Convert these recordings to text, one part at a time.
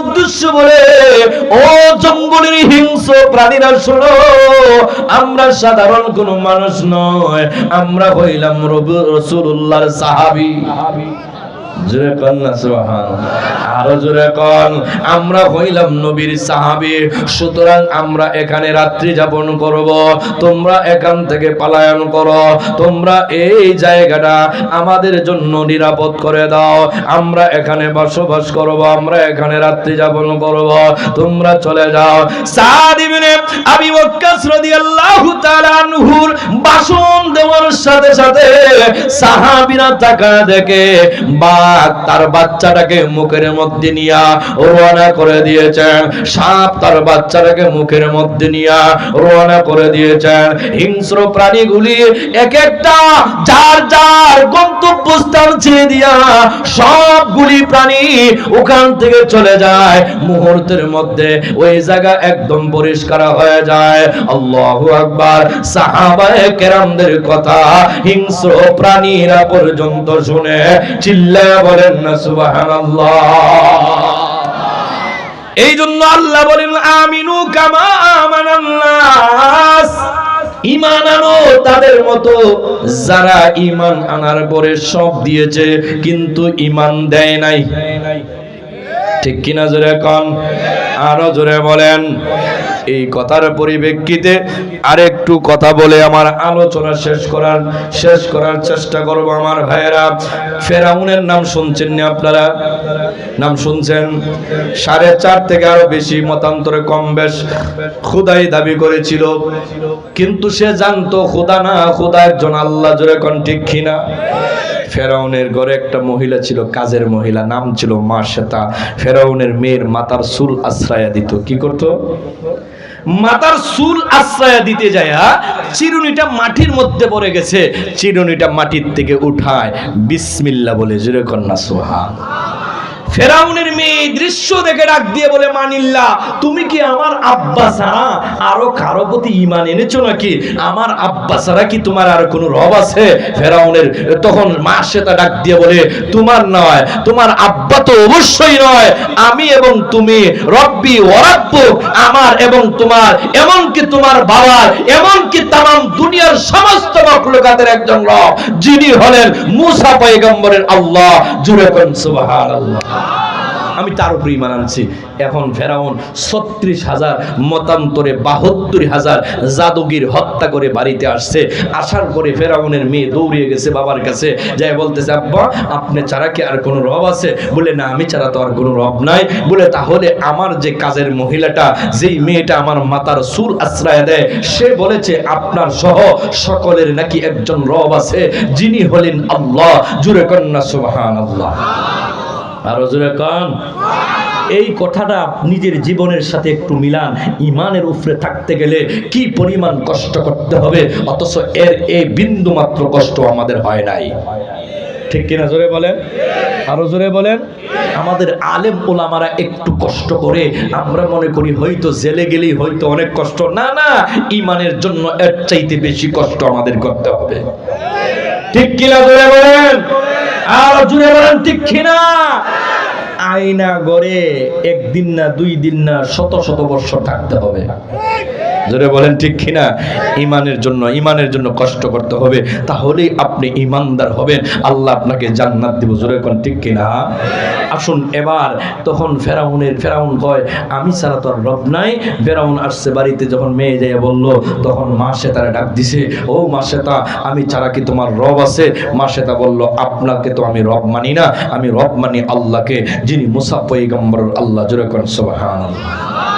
উদ্দেশ্য বলে, ও জঙ্গলের হিংস প্রাণীরা, শোনো, আমরা সাধারণ কোন মানুষ নয়, আমরা হইলাম রসুল্লাহর সাহাবি। জোরে কন না সুবহানাল্লাহ। আরও জোরে কন। আমরা হইলাম নবীর সাহাবী, সুতরাং আমরা এখানে রাত্রি যাপন করব। তোমরা এখান থেকে পলায়ন করো। তোমরা এই জায়গাটা আমাদের জন্য নিরাপদ করে দাও। আমরা এখানে বসবাস করব, আমরা এখানে রাত্রি যাপন করব। তোমরা চলে যাও। সাদ ইবনে আবি ওয়াক্কাস রাদিয়াল্লাহু তাআলা আনহুর বাসন দেওয়ার সাথে সাথে সাহাবীরা তাকায় দেখে, বাঘ তার বাচ্চাটাকে মুখের মধ্যে নিয়া রওনা করে দিয়েছেন সাপ তার বাচ্চাটাকে মুখের মধ্যে নিয়া রওনা করে দিয়েছেন হিংস্র প্রাণীগুলি এক একটা যার যার গন্তব্যস্থান ছেড়ে দিয়া সবগুলি প্রাণী ওখান থেকে চলে যায়। মুহূর্তের মধ্যে ওই জায়গা একদম পরিষ্কার হয়ে যায়। আকবার। কেরামদের কথা হিংস্র প্রাণীরা পর্যন্ত শুনে চিল্লায় বলেন না সুবহানাল্লাহ। এই জন্য আল্লাহ বলেন, আমিনু কামা ইমান আনো, তাদের মতো যারা ইমান আনার পরে সব দিয়েছে, কিন্তু ইমান দেয় নাই। ঠিক কিনা জোরে কন? আরও জোরে বলেন। এই কথার পরিপ্রেক্ষিতে আরেকটু কথা বলে আমার আলোচনা শেষ করার শেষ করার চেষ্টা করব আমার ভাইয়েরা। ফেরাউনের নাম শুনছেন না আপনারা? নাম শুনছেন? সাড়ে চার থেকে আরও বেশি মতান্তরে কম বেশ খুদাই দাবি করেছিল। কিন্তু সে জানতো, খুদা না, খুদা একজন আল্লাহ জোরে কন ঠিক কিনা? ফেরাউনের ঘরে একটা মহিলা ছিল, কাজের মহিলা, নাম ছিল মা শ্বেতা ফেরাউনের মেয়ের মাতার সুল আশ্রয়া দিত। কি করত? মাতার সুল আশ্রয়া দিতে যায় চিরুনিটা মাটির মধ্যে পড়ে গেছে। চিরুনিটা মাটির থেকে উঠায়। বিসমিল্লা বলে, জোরে কন্যা সোহা ফেরাউনের মেয়ে দৃশ্য দেখে ডাক দিয়ে বলে, মানিল্লা, তুমি কি আমার আব্বা ছাড়া আরও কারও প্রতি ইমান এনেছো নাকি? আমার আব্বা ছাড়া কি তোমার আর কোনো রব আছে? ফেরাউনের তখন মা সেটা ডাক দিয়ে বলে, তোমার নয়, তোমার আব্বা তো অবশ্যই নয়। আমি এবং তুমি, রব্বি ওরাব্বু আমার এবং তোমার, এমনকি তোমার বাবার, এমনকি তাম দুনিয়ার সমস্ত মখলুকাতের একজন রব, যিনি হলেন মুসা পয়গম্বরের আল্লাহ। জুড়ে কোন সুবহানাল্লাহ। আমি তার উপর ইমান আনছি। এখন ফেরাউন ছত্রিশ হাজার, মতান্তরে বাহাত্তর হাজার জাদুগির হত্যা করে বাড়িতে আসছে। আসার পরে ফেরাউনের মেয়ে দৌড়িয়ে গেছে বাবার কাছে। যাই বলতেছে, আব্বা, আপনি ছাড়া কি আর কোনো রব আছে? বলে, না, আমি ছাড়া তো আর কোনো রব নাই। বলে, তাহলে আমার যে কাজের মহিলাটা, যেই মেয়েটা আমার মাতার সুর আশ্রয় দেয়, সে বলেছে, আপনার সহ সকলের নাকি একজন রব আছে, যিনি হলেন আল্লাহ। জুরে কন্যা সুবহান আল্লাহ আরও জোরে কন। এই কথাটা নিজের জীবনের সাথে একটু মিলান। ইমানের উপরে থাকতে গেলে কি পরিমাণ কষ্ট করতে হবে? অথচ এর এই বিন্দু মাত্র কষ্ট আমাদের হয় নাই। ঠিক কিনা জোরে বলেন? আরও জোরে বলেন? আমাদের আলেম ওলামারা একটু কষ্ট করে, আমরা মনে করি হয়তো জেলে গেলেই হয়তো অনেক কষ্ট। না না, ইমানের জন্য এর চাইতে বেশি কষ্ট আমাদের করতে হবে। ঠিক কিনা জোরে বলেন? আর বলেন, ঠিক কিনা? আয়না গড়ে একদিন না দুই দিন না শত শত বর্ষ থাকতে হবে। জোরে বলেন ঠিক কিনা? ইমানের জন্য ইমানের জন্য কষ্ট করতে হবে, তাহলেই আপনি ইমানদার হবেন। আল্লাহ আপনাকে জান্নাত দিব, জোরে কোন ঠিক কিনা? আসুন এবার, তখন ফেরাউনের, ফেরাউন কয়, আমি ছাড়া তো আর রব নাই। ফেরাউন আসছে বাড়িতে, যখন মেয়ে যাইয়া বলল, তখন মা তারা ডাক দিছে, ও মা শ্বেতা আমি ছাড়া কি তোমার রব আছে? মা শ্বেতা বলল, আপনাকে তো আমি রব মানি না, আমি রব মানি আল্লাহকে, যিনি মুসা পৈগম্বর আল্লাহ। জোরে করেন সুবহানাল্লাহ।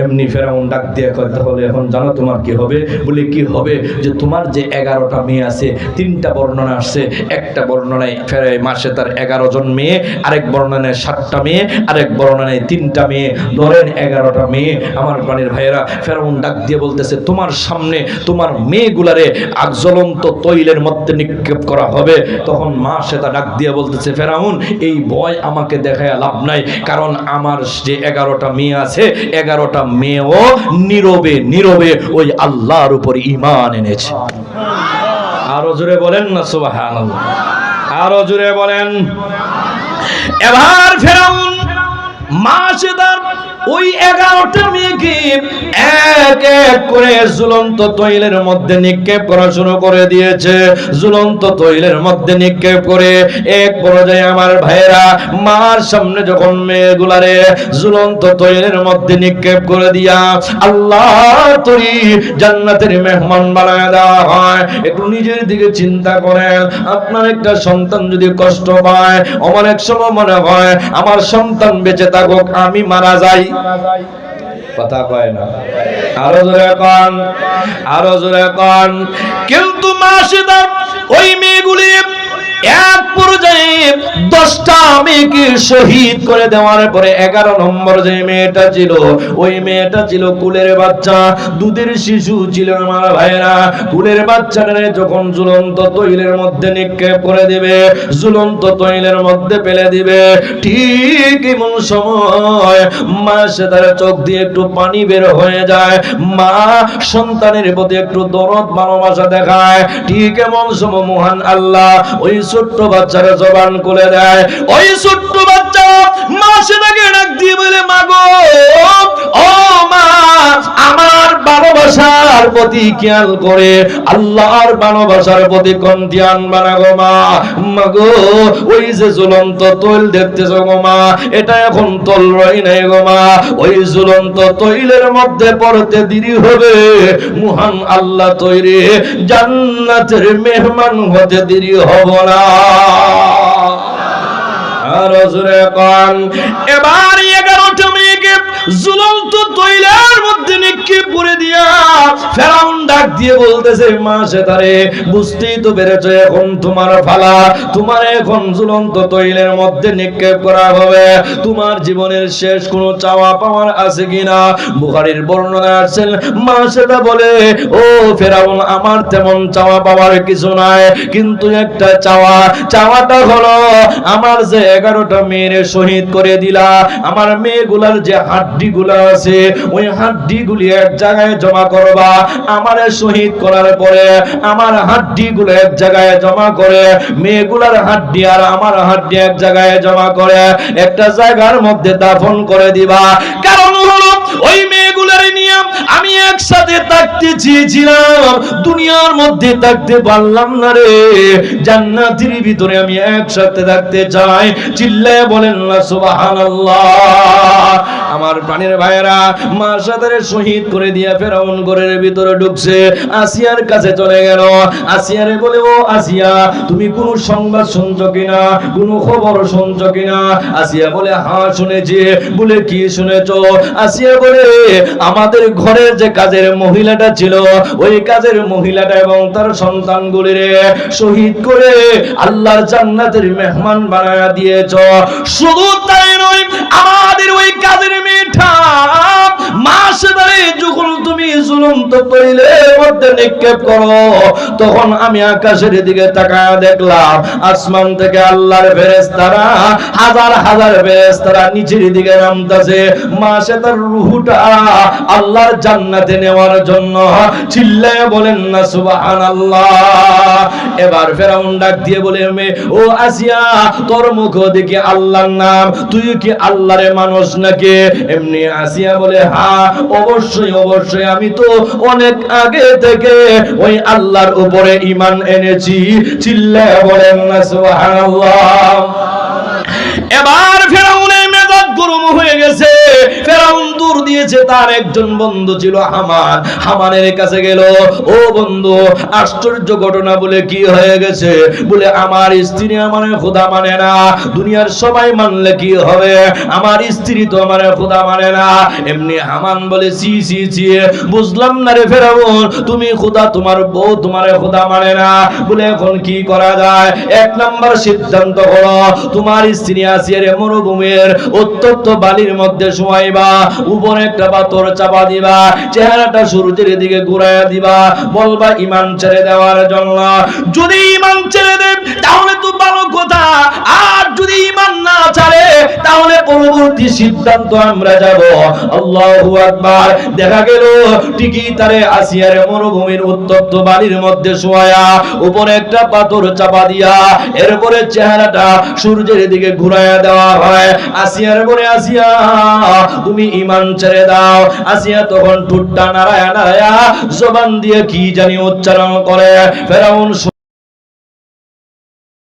এমনি ফেরাউন ডাক দিয়ে কয়, তাহলে এখন জানো তোমার কি হবে? বলে, কি হবে? যে তোমার যে এগারোটা মেয়ে আছে, তিনটা বর্ণনা আসছে। একটা বর্ণনায় ফেরে মাসে তার এগারো জন মেয়ে, আরেক বর্ণনায় সাতটা মেয়ে, আরেক বর্ণনায় তিনটা মেয়ে। ধরেন এগারোটা মেয়ে। আমার প্রাণীর ভাইয়েরা ফেরাউন ডাক দিয়ে বলতেছে, তোমার সামনে তোমার মেয়েগুলারে আগ জ্বলন্ত তৈলের মধ্যে নিক্ষেপ করা হবে। তখন মা সেটা ডাক দিয়ে বলতেছে, ফেরাউন, এই ভয় আমাকে দেখায় লাভ নাই, কারণ আমার যে এগারোটা মেয়ে আছে, এগারোটা মেয়েও নীরবে নীরবে ওই আল্লাহর উপর ইমান এনেছে। আরও জোরে বলেন না সুবাহান আরও জোরে বলেন। এবার ফেরাউন মাসেদার ওই এগারোটা মেয়েকে এক এক করে ঝুলন্ত তৈলের মধ্যে নিক্ষেপ করা শুরু করে দিয়েছে। তৈলের মধ্যে নিক্ষেপ করে এক পর্যায়ে আমার ভাইয়েরা মার সামনে যখন তৈলের মধ্যে নিক্ষেপ করে দিয়া আল্লাহ তরি জান্নাতের মেহমান বানায় দেওয়া হয়, একটু নিজের দিকে চিন্তা করেন। আপনার একটা সন্তান যদি কষ্ট পায় এক সময় মনে হয় আমার সন্তান বেঁচে থাকুক, আমি মারা যাই। কথা কয় না। আরও জোরে কন আরও জোরে কন। কিন্তু মাসিদার ওই মেয়েগুলি এক পর্যায়ে দশটা মেয়েকে শহীদ করে দেওয়ার পরে এগারো নম্বর যে মেয়েটা ছিল, ওই মেয়েটা ছিল কুলের বাচ্চা। দুধের শিশু ছিল আমার ভাইয়েরা। কুলের বাচ্চাটারে যখন ঝুলন্ত তৈলের মধ্যে নিক্ষেপ করে দিবে, ঝুলন্ত তৈলের মধ্যে ফেলে দিবে, ঠিক এমন সময় মা সে তার চোখ দিয়ে একটু পানি বের হয়ে যায়। মা সন্তানের প্রতি একটু দরদ, ভালোবাসা দেখায়। ঠিক এমন সময় মহান আল্লাহ ওই ছোট্ট বাচ্চারা জবান করে দেয়, ওই ছোট্ট বাচ্চা মা সেটাকে ডাক দিয়ে বলে, মাগো, ও মা, আমার ভালোবাসার প্রতি খেয়াল করে, আল্লাহর ভালোবাসার প্রতি কোন ধ্যান মা, মাগো, ওই যে ঝুলন্ত তৈল দেখতেছ গো মা, এটা এখন তল রই নাই গো মা, ওই ঝুলন্ত তৈলের মধ্যে পড়তে দেরি হবে, মহান আল্লাহ তৈরি, জান্নাতের মেহমান হতে দেরি হব না এবার এগারোটা মেয়েকে জুলন্ত তৈলের মধ্যে নিক্ষেপ করে দিয়া ফেরাউন ডাক দিয়ে বলতেছে, মা সেতারে, বুঝতেই তো পেরেছ, এখন তোমার ফালা, তোমার এখন ঝুলন্ত তৈলের মধ্যে নিক্ষেপ করা হবে। তোমার জীবনের শেষ কোনো চাওয়া পাওয়ার আছে কিনা? বুখারীর বর্ণনা আছেন মা সেটা বলে, ও ফেরাউন, আমার তেমন চাওয়া পাওয়ার কিছু নাই, কিন্তু একটা চাওয়া, চাওয়াটা হলো, আমার যে এগারোটা মেয়ের শহীদ করে দিলা, আমার মেয়েগুলার যে হাড্ডি গুলা আছে, ওই হাড্ডি গুলি এক জায়গায় জমা করবা, আমারে শহীদ করার পরে আমার হাড্ডিগুলো এক জায়গায় জমা করে, মেয়েগুলার হাড্ডি আর আমার হাড্ডি এক জায়গায় জমা করে, একটা জায়গার মধ্যে দাফন করে দিবা। কারণ হলো, ওই মেয়েগুলার নিয়ে আমি একসাথে থাকতে চেয়েছিলাম। দুনিয়ার মধ্যে থাকতে পারলাম না রে। জান্নাতের ভিতরে আমি একসাথে থাকতে চাই। চিল্লায় বলেন না, সুবহানাল্লাহ। আমার প্রাণের ভাইয়েরা মা সাদারে শহীদ করে দিয়া ফেরাউন ঘরের ভিতরে ঢুকছে। আসিয়ার কাছে চলে গেল। আসিয়ারে বলে, ও আসিয়া, তুমি কোন সংবাদ শুনছো কিনা? কোন খবর শুনছো কিনা? আসিয়া বলে হ্যাঁ শুনেছি। বলে, কি শুনেছো? আসিয়া বলে আমাদের ঘরের যে কাজের মহিলাটা ছিল, ওই কাজের মহিলাটা এবং তার সন্তানগুলিরে শহীদ করে আল্লাহর জান্নাতের মেহমান বানায় দিয়েছ। শুধু তাই নয়, আমাদের ওই কাজের মেয়েটা তৈলের মধ্যে নিক্ষেপ করো। তখন আমি আকাশের দিকে তাকায় দেখলাম, আসমান থেকে আল্লাহর ফেরেশতারা, হাজার হাজার ফেরেশতারা নিচের দিকে নামতাছে। তার রুহুটা আল্লাহর জান্নাতে নেওয়ার জন্য চিল্লায় বলেন না, সুবহানাল্লাহ। এবার ফেরাউন ডাক দিয়ে বলে, মে, ও আসিয়া, তোর মুখ দেখি আল্লাহর নাম, তুই কি আল্লাহরে মানুষ নাকি? এমনি আসিয়া বলে হ্যাঁ অবশ্যই অবশ্যই, আমি তো অনেক আগে থেকে ওই আল্লাহর উপরে ইমান এনেছি। চিল্লায় বলেন না সুবহানাল্লাহ। এবার ফেরাউনের মেজাজ গরম হয়ে গেছে। ফেরাউন দূর দিয়েছে, তার একজন বন্ধু ছিল হামান। হামানের কাছে গেল, ও বন্ধু, আশ্চর্য ঘটনা বলে কি হয়ে গেছে? বলে, আমার স্ত্রী আমার খোদা মানে না। দুনিয়ার সবাই মানলে কি হবে? আমার স্ত্রী তো আমার খোদা মানে না। এমনি হামান বলে সি সি সি বুঝলাম না রে ফেরাউন, তুমি খোদা তোমার বউ তোমার খোদা মানে না। বলে, এখন কি করা যায়? এক নাম্বার সিদ্ধান্ত হলো, তোমার স্ত্রী আসিয়ার মরুভূমির অত্যন্ত বালির মধ্যে শোয়াইবা উপরে একটা পাথর চাপা দিবা, চেহারাটা সূর্যের দিকে ঘুরাইয়া দিবা, বলবা, ইমান ছেড়ে দেওয়ার জন্য। যদি ইমান ছেড়ে দেব তাহলে তো ভালো কথা। আর যদি ইমান না ছাড়ে, তাহলে পরবর্তী সিদ্ধান্ত আমরা যাব। আল্লাহু আকবার। দেখা গেল, ঠিকই তারে আসিয়ার মরুভূমির উত্তপ্ত বাড়ির মধ্যে শোয়া উপরে একটা পাথর চাপা দিয়া, এরপরে চেহারাটা সূর্যের দিকে ঘুরাইয়া দেওয়া হয়। আসিয়ার বলে আসিয়া তুমি ইমান ছেড়ে দাও। আসিয়া তখন ঠুট্টা নারায়া নারায়া জবান দিয়ে কি জানি উচ্চারণ করে? ফেরাউন